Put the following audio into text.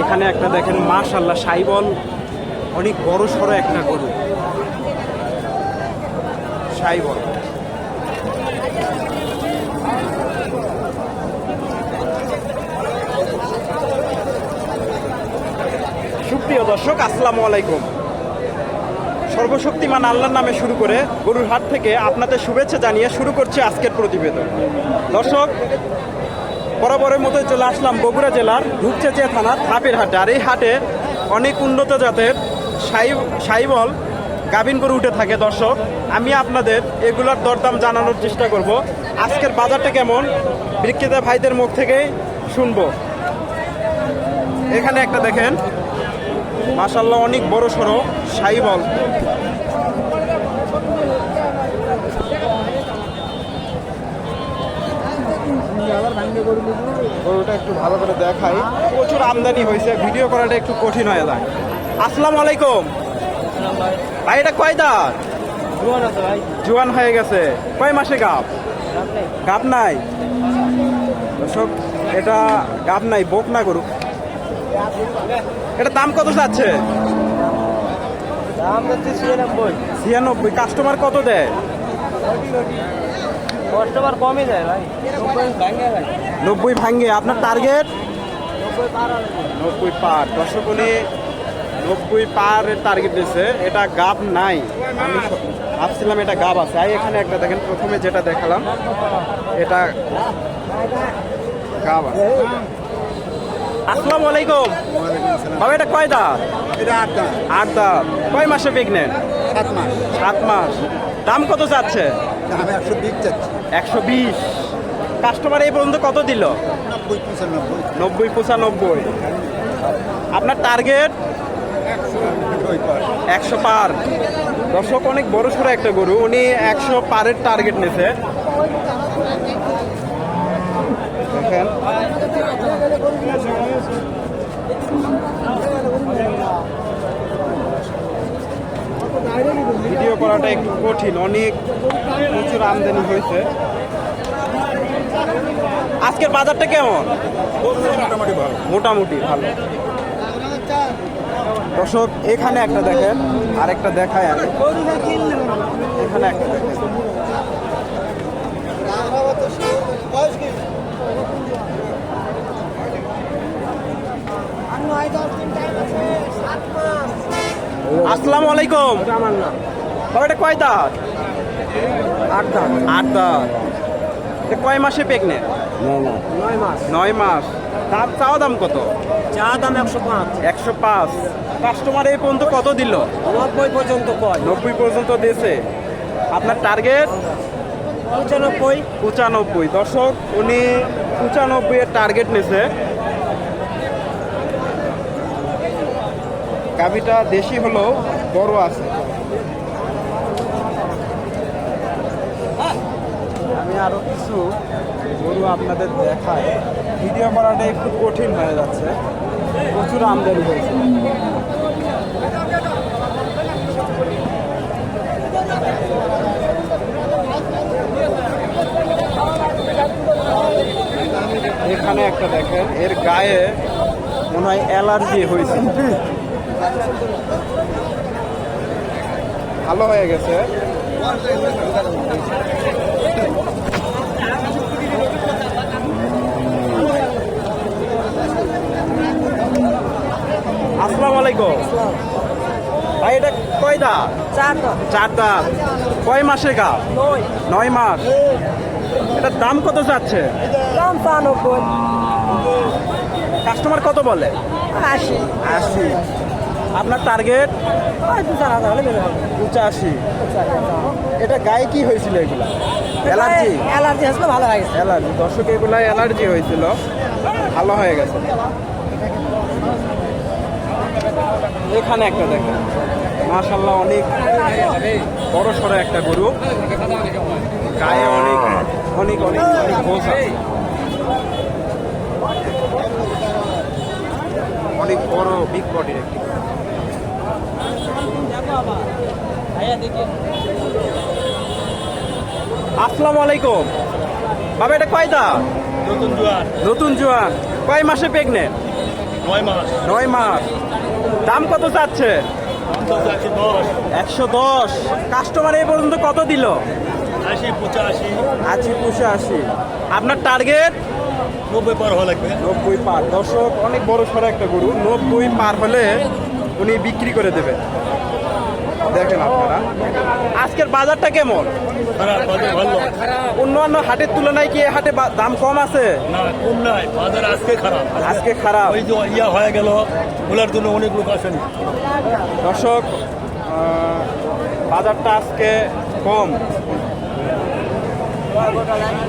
এখানে একটা দেখেন মাশাল্লাহ সাইবল, অনেক বড় সড়ো একটা গরু। সাইবল। সুপ্রিয় দর্শক, আসসালামু আলাইকুম। সর্বশক্তিমান আল্লাহর নামে শুরু করে গরুর হাট থেকে আপনাদের শুভেচ্ছা জানিয়ে শুরু করছি আজকের প্রতিবেদন। দর্শক বরাবরের মতো চলে আসলাম বগুড়া জেলার রূপচেচিয়া থানার ধাপের হাটে। আর এই হাটে অনেক উন্নত জাতের সাই সাইবল গাভিন গরু উঠে থাকে, দর্শক। আমি আপনাদের এগুলোর দরদাম জানানোর চেষ্টা করব। আজকের বাজারটা কেমন? বিক্রেতা ভাইদের মুখ থেকেই শুনব। এখানে একটা দেখেন মাশাল্লাহ অনেক বড় সড়ো সাইবল। গরুটা একটু ভালো করে দেখাই। প্রচুর আমদানি হয়েছে ভিডিও করাটা একটু কঠিন হয়ে যায়। আসসালামু আলাইকুম। ভাই এটা কয় দাঁত? জোয়ান হয়ে গেছে। কয় মাসে গাপ গাপ নাই। দর্শক এটা গাপ নাই বোক না গরু। এটা দাম কত যাচ্ছে? দাম যাচ্ছে ছিয়ানব্বই। ছিয়ানব্বই। কাস্টমার কত দেয়? কাস্টমার কমই যায় ভাই। নব্বই ভাঙে ভাঙ্গে আপনার টার্গেট নব্বই পার নব্বই পার। দর্শক উনি নব্বই পার টার্গেট দিয়েছে এটা গাব নাই। আমি ভাবছিলাম এটা গাব আছে। আই এখানে একটা দেখেন প্রথমে যেটা দেখালাম এটা গাব আছে। আসসালামু আলাইকুম। বাবা এটা কয় দাঁত? আট দাঁত। কয় মাসে প্রেগনেন্ট সাত মাস। সাত মাস। দাম কত যাচ্ছে একশো বিশ চাচ্ছি। একশো বিশ। কাস্টমার এই পর্যন্ত কত দিল? নব্বই, পঁচানব্বই। নব্বই আপনার টার্গেট একশো পার। দর্শক, অনেক বড় সড়ো একটা গরু। উনি একশো পারের টার্গেট নিয়েছে করাটা একটু কঠিন। অনেক প্রচুর আমদানি হয়েছে। আজকের বাজারটা কেমন? মোটামুটি ভালো। মোটামুটি ভালো। দর্শক এখানে একটা দেখেন আরেকটা দেখায় আমি। এখানে একটা দেখেন আসসালামু আলাইকুম। এটা কয় দাঁত? আট দাম আট দাঁত। কয় মাসে পেকনে নয় মাস। নয় মাস। দাম চাওয়া দাম কত? চা দাম একশো পাঁচ। একশো পাঁচ। কাস্টমার এই পর্যন্ত কত দিল? নব্বই পর্যন্ত কয়। নব্বই পর্যন্ত দিয়েছে। আপনার টার্গেট পঁচানব্বই। পঁচানব্বই। দর্শক উনি পঁচানব্বই এর টার্গেট নিয়েছে গাভিটা দেশি হলেও বড় আছে আমি আরও কিছু গরু আপনাদের দেখায়। ভিডিও করাটা একটু কঠিন হয়ে যাচ্ছে। প্রচুর আমদানি হয়েছে। এখানে একটা দেখেন, এর গায়ে মনে হয় অ্যালার্জি হয়েছে। ভালো হয়ে গেছে আসসালামু আলাইকুম ভাই এটা কয় দাঁত চার দাঁত কয় মাসে গা নয়। নয় মাস। এটার দাম কত যাচ্ছে? দাম কাস্টমার কত বলে? আশি। আশি। আপনার টার্গেট? পঁচাশি এটা গায়ে কি হয়েছিল এগুলা? অ্যালার্জি? অ্যালার্জি আসলে ভালো হয়ে গেছে। অ্যালার্জি। দর্শক এগুলা অ্যালার্জি হয়েছিল। ভালো হয়ে গেছে। এখানে একটা দেখেন। মাশাল্লাহ অনেক বড় সড়ো একটা গরু। গায়ে অনেক অনেক অনেক অনেক ঘোষ আছে। অনেক বড় বিগ বডির একটি। আসসালামু আলাইকুম। বাবা এটা কয় দাঁত নতুন জোয়ার। নতুন জোয়ান কয় মাসে প্রেগনেন্ট নয় মাস। নয় মাস। দাম কত চাচ্ছে? একশো দশ। কাস্টমার এই পর্যন্ত কত দিল? আশি পঁচাশি। আশি পঁচাশি। আপনার টার্গেট নব্বই পার হওয়া লাগবে। নব্বই পার। দর্শক অনেক বড় সড়ো একটা গরু। নব্বই পার হলে উনি বিক্রি করে দেবে। দেখেন আপনারা। আজকের বাজারটা কেমন? অন্যান্য হাটের তুলনায় কি হাটে দাম কম আছে? বাজার আজকে খারাপ। আজকে খারাপ। ওই যে ইয়া হয়ে গেল ওগুলোর জন্য অনেক লোক আসেনি। দর্শক বাজারটা আজকে কম।